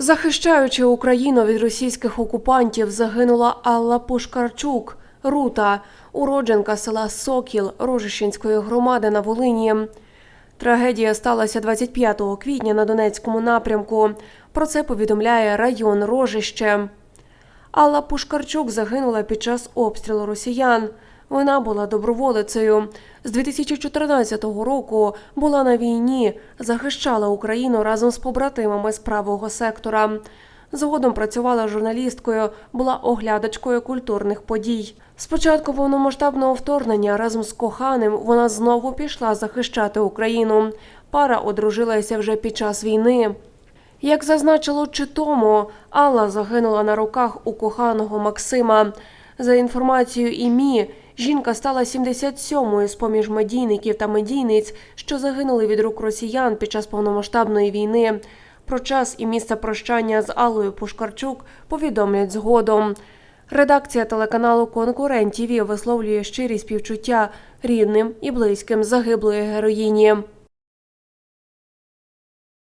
Захищаючи Україну від російських окупантів, загинула Алла Пушкарчук, Рута, уродженка села Сокіл Рожищенської громади на Волині. Трагедія сталася 25 квітня на Донецькому напрямку. Про це повідомляє район Рожище. Алла Пушкарчук загинула під час обстрілу росіян. Вона була доброволицею. З 2014 року була на війні, захищала Україну разом з побратимами з правого сектора. Згодом працювала журналісткою, була оглядачкою культурних подій. Спочатку повномасштабного вторгнення разом з коханим вона знову пішла захищати Україну. Пара одружилася вже під час війни. Як зазначило Читому, Алла загинула на руках у коханого Максима. За інформацією ІМІ, жінка стала 77-ю з поміж медійників та медійниць, що загинули від рук росіян під час повномасштабної війни. Про час і місце прощання з Аллою Пушкарчук повідомлять згодом. Редакція телеканалу Конкурент ТІВІ висловлює щирі співчуття рідним і близьким загиблої героїні.